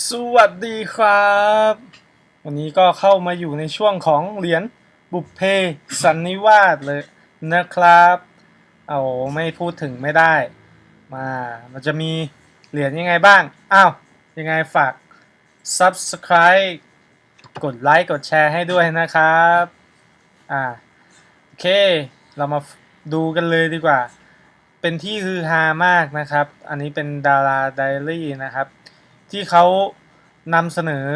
สวัสดีครับ วันนี้ก็เข้ามาอยู่ในช่วงของเหรียญบุพเพสันนิวาสเลยนะครับ เอาไม่พูดถึงไม่ได้ มามันจะมีเหรียญยังไงบ้าง อ้าว ยังไงฝาก Subscribe กดไลค์กดแชร์ให้ด้วยนะครับ อ่า โอเค เรามาดูกันเลยดีกว่า เป็นที่ฮือฮามากนะครับ อันนี้เป็นดาราไดรี่นะครับ ที่เขานำเสนอ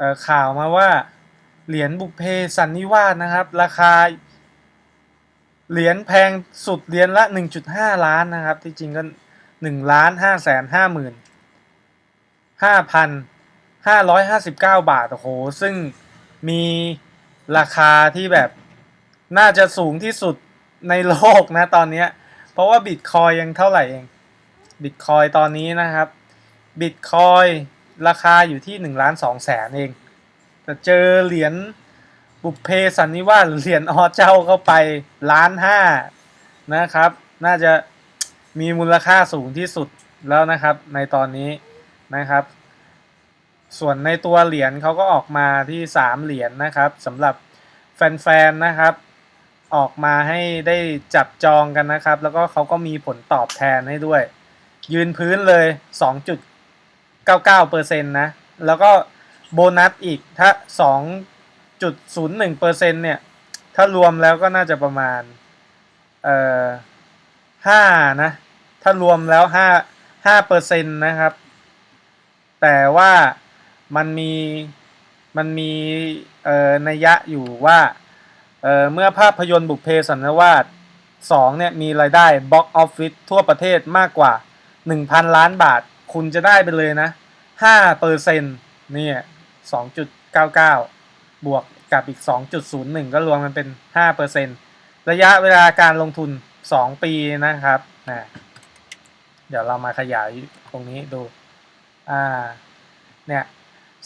อข่าวมาว่าเหรียญบุพเพสันนิวาสนะครับ ราคาเหรียญแพงสุดเหรียญละ 1.5 ล้านนะครับ ที่จริงก็1ล้าน5แสน5หมื่น5,559 บาทโอ้โห ซึ่งมีราคาที่แบบน่าจะสูงที่สุดในโลกนะตอนนี้ เพราะว่าบิตคอยยังเท่าไหร่เองบิตคอยตอนนี้นะครับ บิตคอยราคาอยู่ที่1ล้าน2แสนเอง แต่เจอเหรียญบุพเพสันนิวาสหรือเหรียญออเจ้าเข้าไปล้านห้านะครับ น่าจะมีมูลค่าสูงที่สุดแล้วนะครับในตอนนี้นะครับ ส่วนในตัวเหรียญเขาก็ออกมาที่ 3 เหรียญนะครับสำหรับแฟนๆนะครับ ออกมาให้ได้จับจองกันนะครับ แล้วก็เขาก็มีผลตอบแทนให้ด้วย ยืนพื้นเลย 2.99%นะ แล้วก็โบนัสอีกถ้า 2.01%เนี่ย ถ้ารวมแล้วก็น่าจะประมาณ เอ่อ5นะ ถ้ารวมแล้ว 5 5%นะครับ แต่ว่ามันมีมันมีเอ่อนัยยะอยู่ว่าเอ่อเมื่อภาพยนตร์บุพเพสันนิวาสสองเนี่ยมีรายได้บ็อกออฟฟิศทั่วประเทศมากกว่า 1,000 ล้านบาท คุณจะได้ไปเลยนะ5เปอร์เซ็นต์เนี่ย2.99บวกกับอีก2.01ก็รวมมันเป็น5เปอร์เซ็นต์ระยะเวลาการลงทุน2ปีนะครับนะเดี๋ยวเรามาขยายตรงนี้ดูอ่าเนี่ย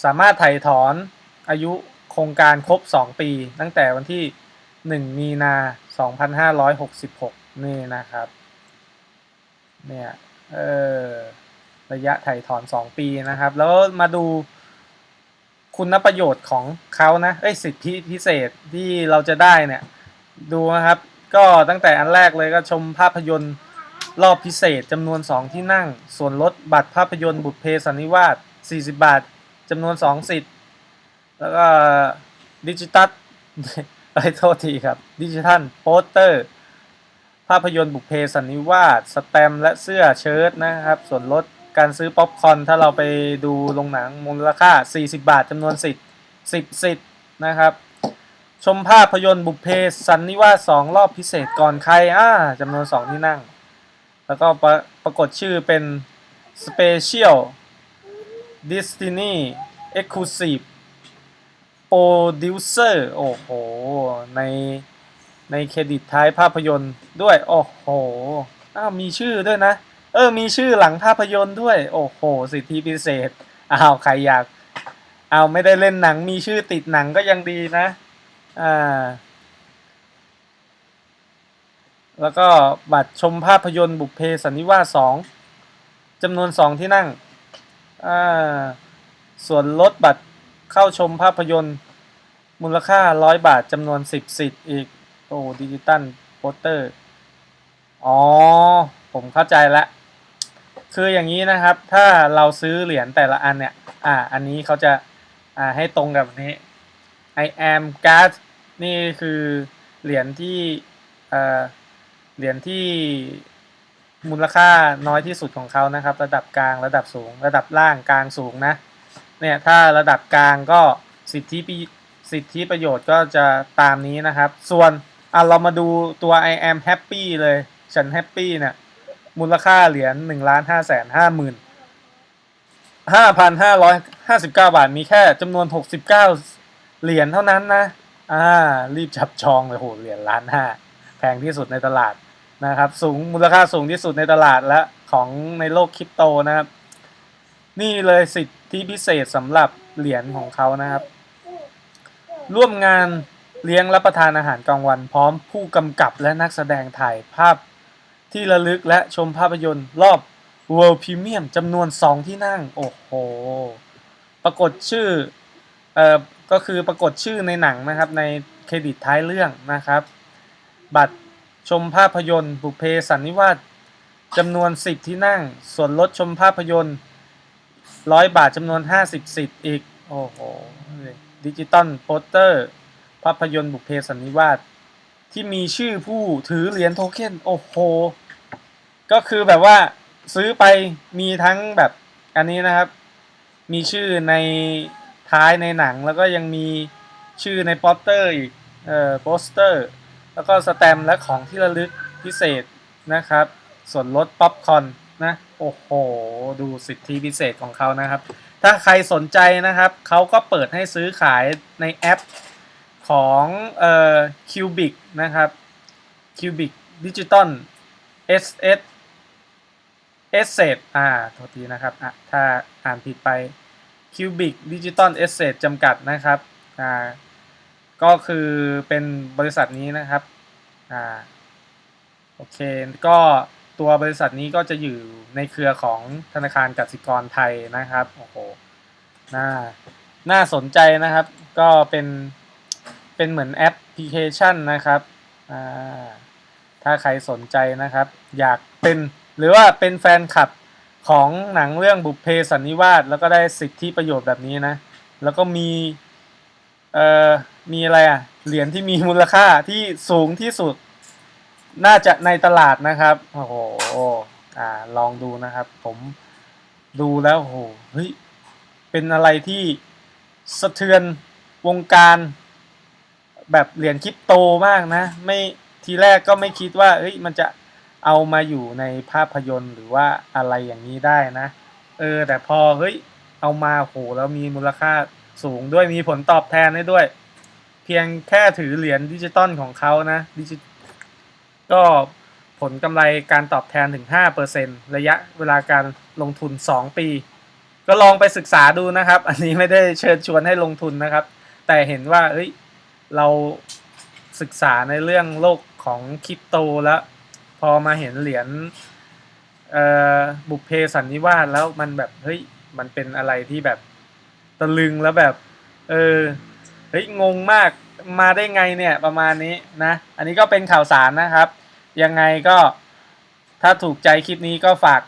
สามารถไถ่ถอนอายุโครงการครบ 2 ปี ตั้งแต่วันที่ 1 มีนา 2566 นี่นะครับ เนี่ย เออ ระยะไถ่ถอน 2 ปีนะครับ แล้วมาดูคุณประโยชน์ของเขานะเอ้ยสิทธิพิเศษที่เราจะได้เนี่ย ดูนะครับ ก็ตั้งแต่อันแรกเลยก็ชมภาพยนตร์รอบพิเศษจำนวน 2 ที่นั่ง ส่วนลดบัตรภาพยนตร์บุพเพสันนิวาส40 บาทจำนวน 2 สิทธิ์ แล้วก็ดิจิตัลไอ้โทษทีครับ ดิจิทัลโปสเตอร์ ภาพยนตร์บุพเพสันนิวาสสแตมและเสื้อเชิ้ตนะครับ ส่วนลด การซื้อป๊อปคอนถ้าเราไปดูโรงหนังมูลค่า 40 บาทจำนวนสิทธิ์10สิทธิ์นะครับ ชมภาพยนตร์บุพเพสันนิวาสองรอบพิเศษก่อนใครอ่าจำนวน 2 ที่นั่ง แล้วก็ประปรากฏชื่อเป็น Special Destiny Exclusive Producer โอ้โห ในในเครดิตท้ายภาพยนตร์ด้วย โอ้โหอ้าวมีชื่อด้วยนะ เออ มีชื่อหลังภาพยนตร์ด้วย โอ้โห สิทธิพิเศษอ้าวใครอยากเอาไม่ได้เล่นหนัง มีชื่อติดหนังก็ยังดีนะ อ่า แล้วก็บัตรชมภาพยนตร์บุพเพสันนิวาสสองจำนวนสองที่นั่ง อ่า ส่วนลดบัตรเข้าชมภาพยนตร์ มูลค่าร้อยบาทจำนวนสิบสิทธิ์อีก โอ้ดิจิตัลโปสเตอร์ อ๋อ ผมเข้าใจละ คืออย่างนี้นะครับ ถ้าเราซื้อเหรียญแต่ละอันเนี่ย อ่า อันนี้เขาจะ อ่า ให้ตรงกับนี้ I am God นี่คือเหรียญที่เอ่อเหรียญที่มูลค่าน้อยที่สุดของเขานะครับ ระดับกลางระดับสูง ระดับล่างกลางสูงนะ เนี่ยถ้าระดับกลางก็สิทธิประสิทธิประโยชน์ก็จะตามนี้นะครับ ส่วนอะเรามาดูตัว I am happy เลย ฉันแฮปปี้เนี่ย มูลค่าเหรียญหนึ่งล้านห้าแสนห้าหมื่นห้าพันห้าร้อยห้าสิบเก้าบาทมีแค่จำนวนหกสิบเก้าเหรียญเท่านั้นนะ อ่า รีบจับจองเลยโหเหรียญล้านห้าแพงที่สุดในตลาดนะครับ สูงมูลค่าสูงที่สุดในตลาดและของในโลกคริปโตนะครับ นี่เลยสิทธิพิเศษสำหรับเหรียญของเขานะครับ ร่วมงานเลี้ยงรับประทานอาหารกลางวัน พร้อมผู้กำกับและนักแสดงถ่ายภาพ ที่ระลึกและชมภาพยนตร์รอบ World Premium จำนวน 2 ที่นั่ง โอ้โห ปรากฏชื่อ เอ่อ ก็คือปรากฏชื่อในหนังนะครับ ในเครดิตท้ายเรื่องนะครับ บัตรชมภาพยนตร์บุพเพสันนิวาสจำนวน 10 ที่นั่ง ส่วนลดชมภาพยนตร์ 100 บาทจำนวน 50สิทธิ์อีก โอ้โห ดิจิตอลโปสเตอร์ ภาพยนตร์บุพเพสันนิวาส ที่มีชื่อผู้ถือเหรียญโทเค็นโอ้โห ก็คือแบบว่าซื้อไปมีทั้งแบบอันนี้นะครับ มีชื่อในท้ายในหนังแล้วก็ยังมีชื่อในโปสเตอร์อีกเอ่อโปสเตอร์ แล้วก็สแตมและของที่ระลึกพิเศษนะครับ ส่วนลดป๊อปคอร์นนะโอ้โห ดูสิทธิพิเศษของเขานะครับ ถ้าใครสนใจนะครับ เขาก็เปิดให้ซื้อขายในแอป ของเอ่อ Cubic นะครับ Cubic Digital SS s s e t อ่าโทษทีนะครับอะถ้าอ่านผิดไป Cubic Digital Asset จำกัดนะครับอ่าก็คือเป็นบริษัทนี้นะครับอ่าโอเค ก็ตัวบริษัทนี้ก็จะอยู่ในเครือของธนาคารกสิกรไทยนะครับ โอ้โห น่า น่าสนใจนะครับ ก็เป็น เป็นเหมือนแอปพลิเคชันนะครับถ้าใครสนใจนะครับ อยากเป็นหรือว่าเป็นแฟนคลับของหนังเรื่องบุพเพสันนิวาสแล้วก็ได้สิทธิประโยชน์แบบนี้นะ แล้วก็มีเอ่อมีอะไรอะเหรียญที่มีมูลค่าที่สูงที่สุด น่าจะในตลาดนะครับโอ้โหอ่าลองดูนะครับ ผมดูแล้วโอ้โหเฮ้ยเป็นอะไรที่สะเทือนวงการ แบบเหรียญคริปโตมากนะ ไม่ทีแรกก็ไม่คิดว่าเฮ้ยมันจะเอามาอยู่ในภาพยนตร์หรือว่าอะไรอย่างนี้ได้นะ เออ แต่พอเฮ้ยเอามาโหแล้วมีมูลค่าสูงด้วยมีผลตอบแทนได้ด้วย เพียงแค่ถือเหรียญดิจิตอลของเขานะดิจิก็ผลกำไรการตอบแทนถึง 5%ระยะเวลาการลงทุน 2 ปี ก็ลองไปศึกษาดูนะครับ อันนี้ไม่ได้เชิญชวนให้ลงทุนนะครับ แต่เห็นว่าเอ้ย เราศึกษาในเรื่องโลกของคริปโตแล้ว พอมาเห็นเหรียญบุพเพสันนิวาสแล้วมันแบบเฮ้ยมันเป็นอะไรที่แบบตะลึงแล้วแบบเออเฮ้ยงงมากมาได้ไงเนี่ยประมาณนี้นะ อันนี้ก็เป็นข่าวสารนะครับ ยังไงก็ถ้าถูกใจคลิปนี้ก็ฝาก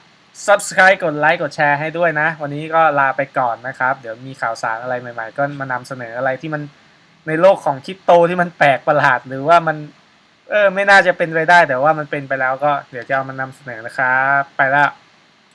subscribe กดไลค์กดแชร์ให้ด้วยนะ วันนี้ก็ลาไปก่อนนะครับ เดี๋ยวมีข่าวสารอะไรใหม่ ๆ ก็มานำเสนออะไรที่มัน ในโลกของคริปโตที่มันแปลกประหลาดหรือว่ามัน เออ ไม่น่าจะเป็นไปได้ แต่ว่ามันเป็นไปแล้วก็เดี๋ยวจะเอามานำเสนอนะครับ ไปแล้ว